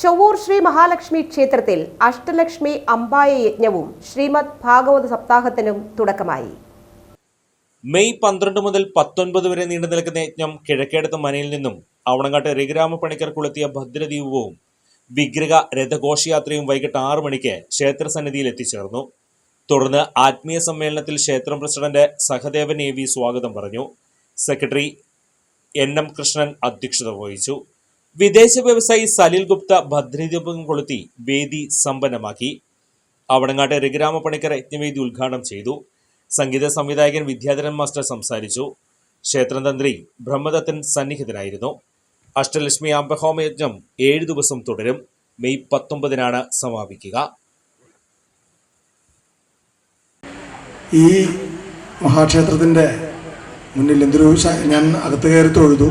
ചൊവ്വൂർ ശ്രീ മഹാലക്ഷ്മി ക്ഷേത്രത്തിൽ അഷ്ടലക്ഷ്മി അമ്പായ യജ്ഞവും ശ്രീമദ് ഭാഗവത സപ്താഹത്തിനും തുടക്കമായി. മെയ് പന്ത്രണ്ട് മുതൽ പത്തൊൻപത് വരെ നീണ്ടു നിൽക്കുന്ന യജ്ഞം കിഴക്കേടത്ത് മനയിൽ നിന്നും അവണങ്ങാട്ട് രഘുരാമ പണിക്കർ കുളത്തിയ ഭദ്രദീപവും വിഗ്രഹ രഥഘോഷയാത്രയും വൈകിട്ട് ആറു മണിക്ക് ക്ഷേത്രസന്നിധിയിൽ എത്തിച്ചേർന്നു. തുടർന്ന് ആത്മീയ സമ്മേളനത്തിൽ ക്ഷേത്രം പ്രസിഡന്റ് സഹദേവൻ എ സ്വാഗതം പറഞ്ഞു. സെക്രട്ടറി എൻ എം കൃഷ്ണൻ അധ്യക്ഷത വഹിച്ചു. വിദേശ വ്യവസായി സലിൽ ഗുപ്ത ഭദ്രദീപം കൊളുത്തി വേദി സമ്പന്നമാക്കി. അവണങ്ങാട്ട് രഘുരാമ പണിക്കർ യജ്ഞവേദി ഉദ്ഘാടനം ചെയ്തു. സംഗീത സംവിധായകൻ വിദ്യാധരൻ മാസ്റ്റർ സംസാരിച്ചു. ക്ഷേത്രതന്ത്രി ബ്രഹ്മദത്തൻ സന്നിഹിതനായിരുന്നു. അഷ്ടലക്ഷ്മി അംബഹോമ യജ്ഞം ഏഴ് ദിവസം തുടരും. മെയ് പത്തൊമ്പതിനാണ് സമാപിക്കുക. ഈ മഹാക്ഷേത്രത്തിന്റെ മുന്നിൽ എന്തൊരു ഞാൻ അകത്ത് കയറി തൊഴുതു.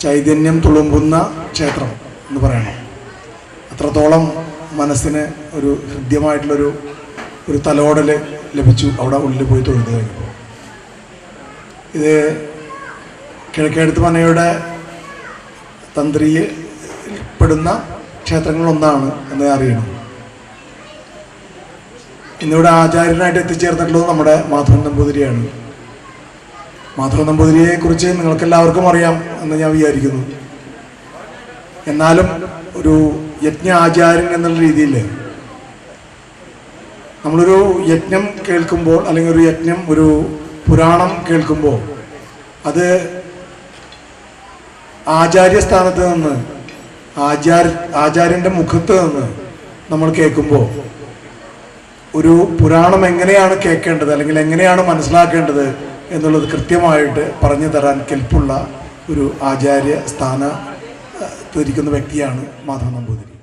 ചൈതന്യം തുളുമ്പുന്ന ക്ഷേത്രം എന്ന് പറയണം. അത്രത്തോളം മനസ്സിന് ഒരു ഹൃദ്യമായിട്ടുള്ളൊരു ഒരു തലോടൽ ലഭിച്ചു അവിടെ ഉള്ളിൽ പോയി തൊഴുത് കഴിഞ്ഞപ്പോൾ. ഇത് കിഴക്കേടത്ത് മനയുടെ തന്ത്രിയിൽ പെടുന്ന ക്ഷേത്രങ്ങളൊന്നാണ് എന്ന് അറിയണം. ഇന്നിവിടെ ആചാര്യനായിട്ട് എത്തിച്ചേർന്നിട്ടുള്ളത് നമ്മുടെ മാധവൻ നമ്പൂതിരിയാണ്. മാധവൻ നമ്പൂതിരിയെ കുറിച്ച് നിങ്ങൾക്ക് എല്ലാവർക്കും അറിയാം എന്ന് ഞാൻ വിചാരിക്കുന്നു. എന്നാലും ഒരു യജ്ഞ ആചാരൻ എന്നുള്ള രീതിയിൽ നമ്മളൊരു യജ്ഞം കേൾക്കുമ്പോൾ അല്ലെങ്കിൽ ഒരു യജ്ഞം ഒരു പുരാണം കേൾക്കുമ്പോൾ അത് ആചാര്യസ്ഥാനത്ത് നിന്ന് ആചാര ആചാര്യന്റെ മുഖത്ത് നിന്ന് നമ്മൾ കേൾക്കുമ്പോൾ ഒരു പുരാണം എങ്ങനെയാണ് കേൾക്കേണ്ടത് അല്ലെങ്കിൽ എങ്ങനെയാണ് മനസ്സിലാക്കേണ്ടത് എന്നുള്ളത് കൃത്യമായിട്ട് പറഞ്ഞു തരാൻ കെൽപ്പുള്ള ഒരു ആചാര്യ സ്ഥാന ഇരിക്കുന്ന വ്യക്തിയാണ് മാധവ നമ്പൂതിരി.